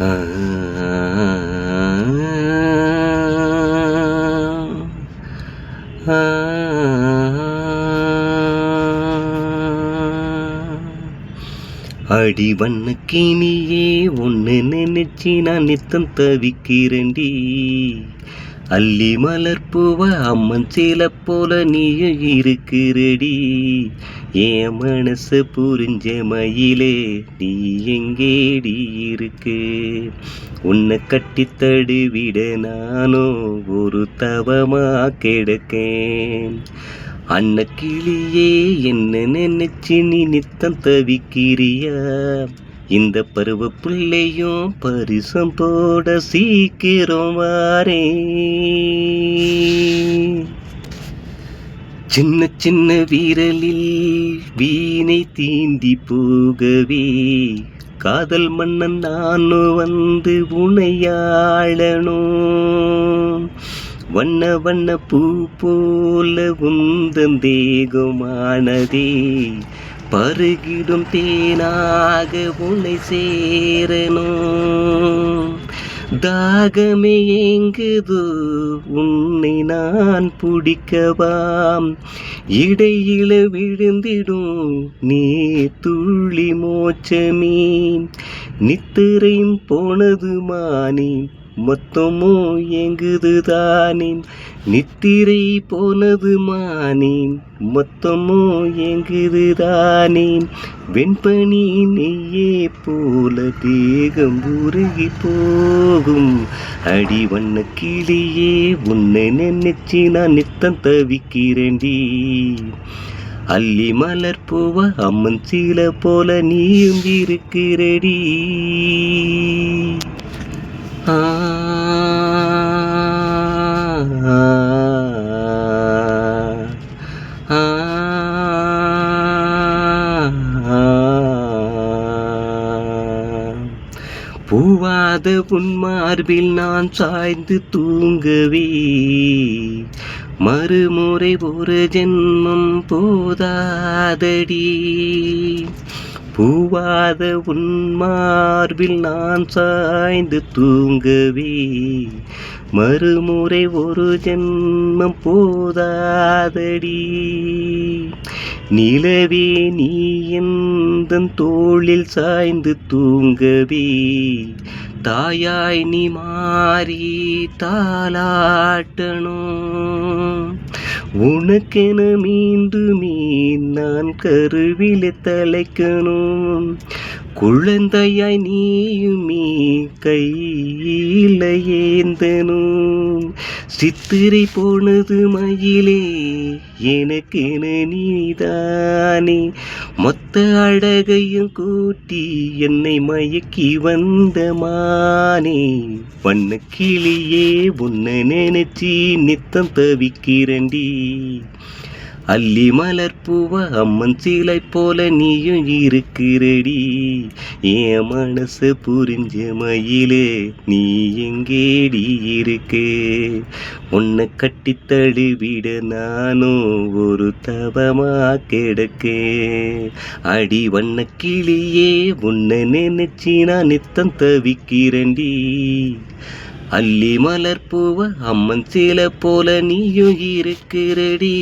அடி வண்ணக்கினியே ஒன்று நினைச்சி நான் நித்தம் தவிக்கிறேன்டி. அள்ளி மலர் அம்மன் சீல போல நீயும் இருக்கிறடி. என் மனசு புரிஞ்ச மயிலே நீ எங்கேடி இருக்கு? உன்னை கட்டி தடுவிட நானோ ஒரு தவமா கிடக்கேன். அன்ன கிளியே என்ன நினைச்சு நீ நித்தம் தவிக்கிறியா? இந்த பருவ பிள்ளையும் பரிசம் போட சீக்கிரம் வாரே. சின்ன சின்ன வீரலில் வீணை தீந்தி போகவே. காதல் மன்னன் நானும் வந்து உனையாளணும் வண்ண வண்ண பூ போல உந்தன் தேகமானதே. பருகிடும் தேனாக உன்னை சேரணும். தாகமே எங்குது உன்னை நான் பிடிக்கவாம் இடையில விழுந்திடும் நீ துள்ளி மோச்சமே. நித்திரையும் போனது மானி மொத்தமோ எங்குது தானே நித்திரை போனது மானின். மொத்தமோ எங்குது தானே வெண்பனி நெய்யே போல தேகம் உருகி போகும். அடி வண்ண கிளியே உன்னை நினைச்சி நான் நித்தம் தவிக்கிறேன்டி அள்ளி மலர் பூவ அம்மன் சீல போல நீயும் இருக்கிறடி பூவாத உன்மார்பில் நான் சாய்ந்து தூங்கவே. மறுமுறை ஒரு ஜென்மம் போதாதடி. பூவாத உன் மார்பில் நான் சாய்ந்து தூங்கவே. மறுமுறை ஒரு ஜென்மம் போதாதடி. நிலவே நீ எந்த தோளில் சாய்ந்து தூங்கவே. தாயாய் நீ மாறி தாளாட்டணும். உனக்கென மீண்டும் நான் கருவில தலைக்கணும். குழந்தையாய் நீயுமே கையில் ஏந்தனும் சித்திரை போனது மயிலே எனக்கென நீதானே? மொத்த அழகையும் கூட்டி என்னை மயக்கி வந்த மானே? வண்ண கிளியே உன்னை நினைச்சி நித்தம் தவிக்கிறண்டி அல்லி மலர் அம்மன் சீலை போல நீயும் இருக்கிறடி. என் மனசு புரிஞ்ச மயிலே நீ எங்கேடி இருக்கு? உன்னை கட்டி தழுவிட நானும் ஒரு தவமா கிடக்கேன் அடி வண்ண கிளியே உன்னை நினைச்சி நான் நித்தம் தவிக்கிறண்டி அள்ளி மலர் பூவ அம்மன் சீல போல நீயும் இருக்கிறடி.